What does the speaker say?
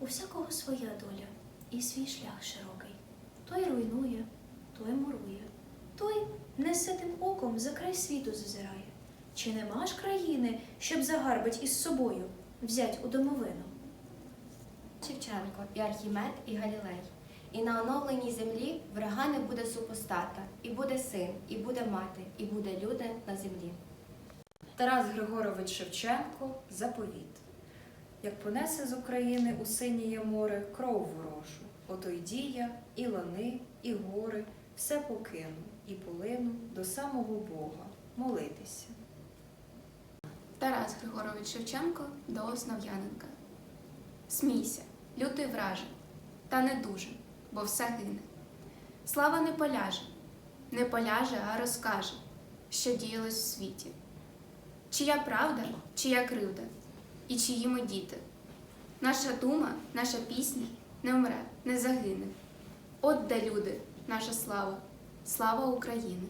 У всякого своя доля і свій шлях широкий. Той руйнує, той мурує, той неситим оком за край світу зазирає. Чи нема ж країни, щоб загарбить із собою взять у домовину? Шевченко, і Архімед, і Галілей. І на оновленій землі врага не буде супостата, і буде син, і буде мати, і буде люди на землі. Тарас Григорович Шевченко заповіт. Як понесе з України у синіє море кров ворожу, ото й дія, і лани, і гори, все покину, і полину до самого Бога молитися. Тарас Григорович Шевченко до Основ'яненка. Смійся, лютий враже, та не дуже, бо все гине. Слава не поляже, не поляже, а розкаже, що діялось в світі. Чия правда, чия кривда, і чиї ми діти. Наша дума, наша пісня не вмре, не загине. От де люди, наша слава, слава України.